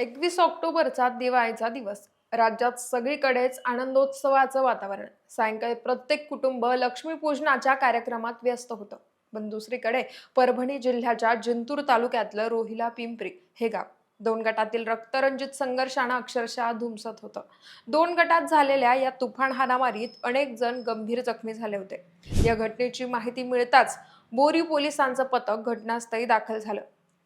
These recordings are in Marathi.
एकवीस ऑक्टोबरचा दिवाळीचा दिवस. राज्यात सगळीकडेच आनंदोत्सवाचं वातावरण. सायंकाळी प्रत्येक कुटुंब लक्ष्मीपूजनाच्या कार्यक्रमात व्यस्त होतं. पण दुसरीकडे परभणी जिल्ह्याच्या जिंतूर तालुक्यातलं रोहिला पिंपरी हे गाव. दोन गटातील रक्तरंजित संघर्षानं अक्षरशः धुमसत होतं. दोन गटात झालेल्या या तुफान हाणामारीत अनेक जण गंभीर जखमी झाले होते. या घटनेची माहिती मिळताच बोरी पोलिसांचं पथक घटनास्थळी दाखल झालं.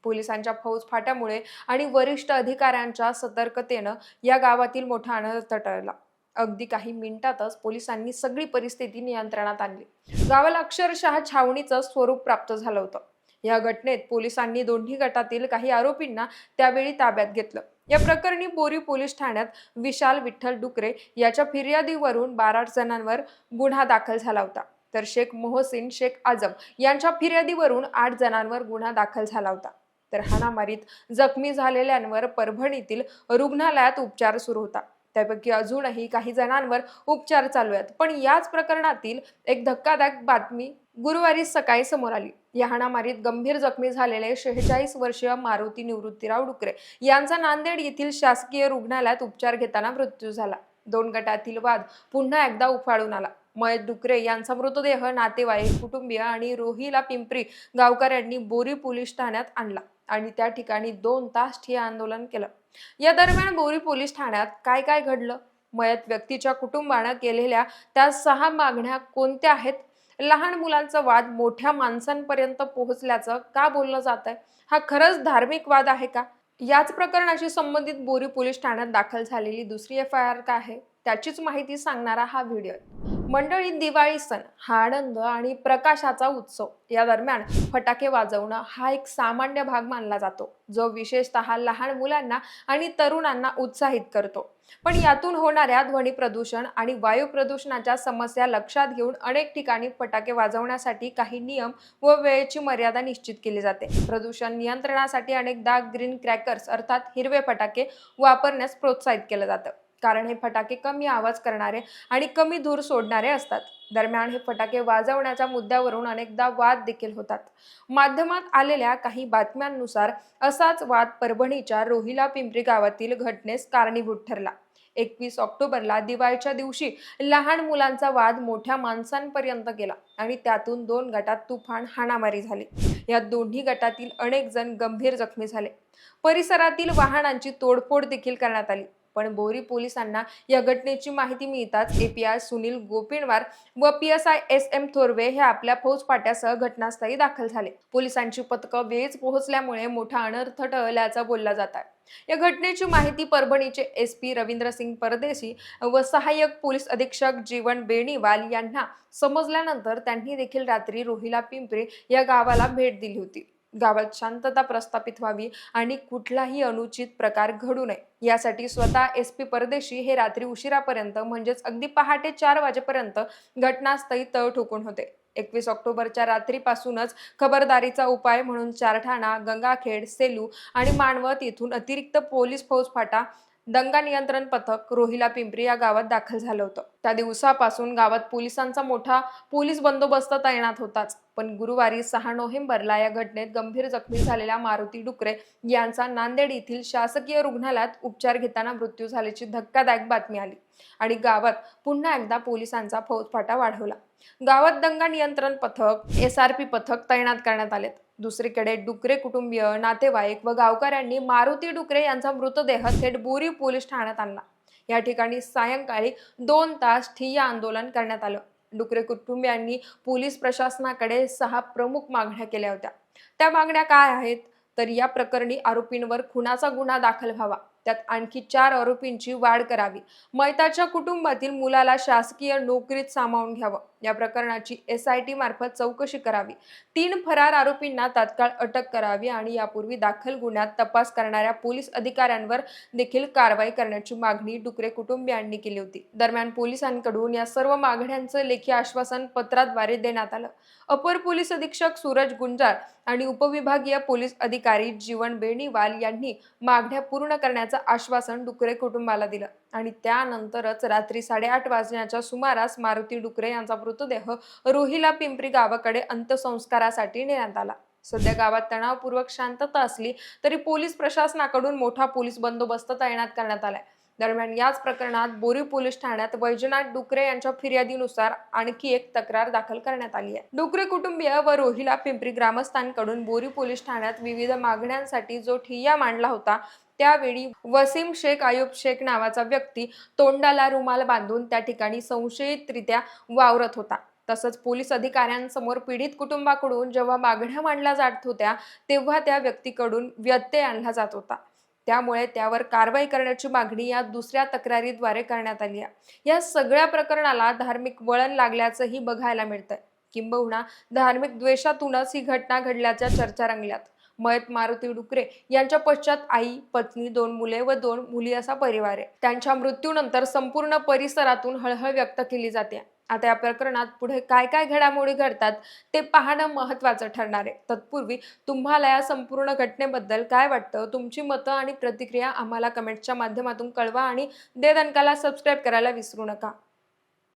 पोलिसांच्या फौज फाट्यामुळे आणि वरिष्ठ अधिकाऱ्यांच्या सतर्कतेनं या गावातील मोठा अनर्थ टळला अगदी काही मिनिटातच पोलिसांनी सगळी परिस्थिती नियंत्रणात आणली. गावाला अक्षरशः छावणीचं स्वरूप प्राप्त झालं होतं. या घटनेत पोलिसांनी दोन्ही गटातील काही आरोपींना त्यावेळी ताब्यात घेतलं. या प्रकरणी बोरी पोलीस ठाण्यात विशाल विठ्ठल डुकरे याच्या फिर्यादीवरून बारा जणांवर गुन्हा दाखल झाला होता. तर शेख मोहसिन शेख आजम यांच्या फिर्यादीवरून आठ जणांवर गुन्हा दाखल झाला होता. तर हाणामारीत जखमी झालेल्यांवर परभणीतील रुग्णालयात उपचार सुरू होता. त्यापैकी अजूनही काही जणांवर उपचार चालू आहेत. पण याच प्रकरणातील एक धक्कादायक बातमी गुरुवारी सकाळी समोर आली. या हाणामारीत गंभीर जखमी झालेले शेहेचाळीस वर्षीय मारुती निवृत्तीराव डुकरे यांचा नांदेड येथील शासकीय रुग्णालयात उपचार घेताना मृत्यू झाला. दोन गटातील वाद पुन्हा एकदा उफाळून आला. मयत डुकरे यांचा मृतदेह नातेवाईक कुटुंबीय आणि रोहिला पिंपरी गावकऱ्यांनी बोरी पोलीस ठाण्यात आणला. आणि त्या ठिकाणी दोन तास ठिय्या आंदोलन केलं. या दरम्यान बोरी पोलीस ठाण्यात काय काय घडलं? मयत व्यक्तीच्या कुटुंबानं केलेल्या त्या सहा मागण्या कोणत्या आहेत? लहान मुलांचा वाद मोठ्या माणसांपर्यंत पोहोचल्याचं का बोललं जात आहे हा खरंच धार्मिक वाद आहे का? याच प्रकरणाशी संबंधित बोरी पोलीस ठाण्यात दाखल झालेली दुसरी एफ आय आर का आहे? त्याचीच माहिती सांगणारा हा व्हिडिओ मंडळी दिवाळी सण हा आनंद आणि प्रकाशाचा उत्सव या दरम्यान फटाके वाजवणं हा एक सामान्य भाग मानला जातो जो विशेषतः लहान मुलांना आणि तरुणांना उत्साहित करतो. पण यातून होणाऱ्या ध्वनी प्रदूषण आणि वायू प्रदूषणाच्या समस्या लक्षात घेऊन अनेक ठिकाणी फटाके वाजवण्यासाठी काही नियम व वेळेची मर्यादा निश्चित केली जाते. प्रदूषण नियंत्रणासाठी अनेकदा ग्रीन क्रॅकर्स अर्थात हिरवे फटाके वापरण्यास प्रोत्साहित केलं जातं. कारण हे फटाके कमी आवाज करणारे आणि कमी धूर सोडणारे असतात. दरम्यान हे फटाके वाजवण्याच्या मुद्द्यावरून अनेकदा वाद देखील होतात. माध्यमात आलेल्या काही बातम्यांनुसार असाच वाद परभणीच्या रोहिला पिंपरी गावातील घटनेस कारणीभूत ठरला. एकवीस ऑक्टोबरला दिवाळीच्या दिवशी लहान मुलांचा वाद मोठ्या माणसांपर्यंत गेला आणि त्यातून दोन गटात तुफान हाणामारी झाली. या दोन्ही गटातील अनेक जण गंभीर जखमी झाले. परिसरातील वाहनांची तोडफोड देखील करण्यात आली. पण बोरी पोलिसांना या घटनेची माहिती मिळताच एपीआय सुनील गोपिणवार व P S I S M Thorve हे आपल्या फौजपाट्यासह घटनास्थळी दाखल झाले. पोलिसांची पथकं वेळीच पोहोचल्यामुळे मोठा अनर्थ टळल्याचा बोलला जात आहे. या घटनेची माहिती परभणीचे एस पी रवींद्र सिंग परदेशी व सहाय्यक पोलीस अधीक्षक जीवन बेणीवाल यांना समजल्यानंतर त्यांनी देखील रात्री रोहिला पिंपरी या गावाला भेट दिली होती. गावात शांतता प्रस्थापित व्हावी आणि कुठलाही अनुचित प्रकार घडू नये. यासाठी स्वतः एस पी परदेशी हे रात्री उशिरापर्यंत म्हणजेच अगदी पहाटे चार वाजेपर्यंत घटनास्थळी तळ ठोकून होते. एकवीस ऑक्टोबरच्या रात्रीपासूनच खबरदारीचा उपाय म्हणून चारठाणा गंगाखेड सेलू आणि मानवत येथून अतिरिक्त पोलीस फौज फाटा दंगा नियंत्रण पथक रोहिला पिंपरी या गावात दाखल झालं होतं. त्या दिवसापासून गावात पोलिसांचा मोठा पोलीस बंदोबस्त तैनात होताच. पण गुरुवारी सहा नोव्हेंबरला या घटनेत गंभीर जखमी झालेल्या मारुती डुकरे यांचा नांदेड येथील शासकीय रुग्णालयात उपचार घेताना मृत्यू झाल्याची धक्कादायक बातमी आली आणि गावात पुन्हा एकदा पोलिसांचा फौजफाटा वाढवला. गावात दंगा नियंत्रण पथक एस आर पी पथक तैनात करण्यात आलेत. दुसरीकडे डुकरे कुटुंबीय नातेवाईक व गावकऱ्यांनी मारुती डुकरे यांचा मृतदेह थेट बोरी पोलीस ठाण्यात आणला. या ठिकाणी सायंकाळी दोन तास ठिय्या आंदोलन करण्यात आलं. डुकरे कुटुंबियांनी पोलीस प्रशासनाकडे सहा प्रमुख मागण्या केल्या होत्या. त्या मागण्या काय आहेत? तर या प्रकरणी आरोपींवर खुनाचा गुन्हा दाखल व्हावा. त्यात आणखी चार आरोपींची वाढ करावी. मैताच्या कुटुंबातील मुलाला शासकीय नोकरीत सामावून घ्यावं. या प्रकरणाची एस आय टी मार्फत चौकशी करावी. तीन फरार आरोपींना तात्काळ अटक करावी आणि यापूर्वी दाखल गुन्ह्यात तपास करणाऱ्या पोलीस अधिकाऱ्यांवर देखील कारवाई करण्याची मागणी डुकरे कुटुंबियांनी केली होती. दरम्यान पोलिसांकडून या सर्व मागण्यांचं लेखी आश्वासन पत्राद्वारे देण्यात आलं. अपर पोलीस अधीक्षक सूरज गुंजार आणि उपविभागीय पोलीस अधिकारी जीवन बेणीवाल यांनी मागण्या पूर्ण करण्याचं आश्वासन डुकरे कुटुंबाला दिलं आणि त्यानंतरच रात्री साडेआठ वाजण्याच्या सुमारास मारुती डुकरे यांचा मृतदेह रोहिला पिंपरी गावाकडे अंत्यसंस्कारासाठी नेण्यात आला. सध्या गावात तणावपूर्वक शांतता असली तरी पोलीस प्रशासनाकडून मोठा पोलीस बंदोबस्त तैनात करण्यात आलाय. दरम्यान याच प्रकरणात बोरी पोलीस ठाण्यात वैजनाथ डुकरे यांच्या फिर्यादीनुसार आणखी एक तक्रार दाखल करण्यात आली आहे. डुकरे कुटुंबीय व रोहिला पिंपरी ग्रामस्थांकडून बोरी पोलीस ठाण्यात विविध मागण्यांसाठी जो ठिय्या मांडला होता त्यावेळी वसीम शेख आयुब शेख नावाचा व्यक्ती तोंडाला रुमाल बांधून त्या ठिकाणी संशयितरित्या वावरत होता. तसंच पोलीस अधिकाऱ्यांसमोर पीडित कुटुंबाकडून जेव्हा मागण्या मांडल्या जात होत्या तेव्हा त्या व्यक्तीकडून व्यत्यय आणला जात होता. त्यामुळे त्यावर कारवाई करण्याची मागणी या दुसऱ्या तक्रारीद्वारे करण्यात आली आहे. या सगळ्या प्रकरणाला धार्मिक वळण लागल्याचंही बघायला मिळतंय. किंबहुना धार्मिक द्वेषातूनच ही घटना घडल्याच्या चर्चा रंगल्यात. मयत मारुती डुकरे यांच्या पश्चात आई पत्नी दोन मुले व दोन मुली असा परिवार आहे. त्यांच्या मृत्यूनंतर संपूर्ण परिसरातून हळहळ व्यक्त केली जाते. आता या प्रकरणात पुढे काय काय घडामोडी घडतात ते पाहणं महत्वाचं ठरणार आहे. तत्पूर्वी तुम्हाला या संपूर्ण घटनेबद्दल काय वाटतं तुमची मतं आणि प्रतिक्रिया आम्हाला कमेंटच्या माध्यमातून कळवा आणि दे दणकाला सबस्क्राईब करायला विसरू नका.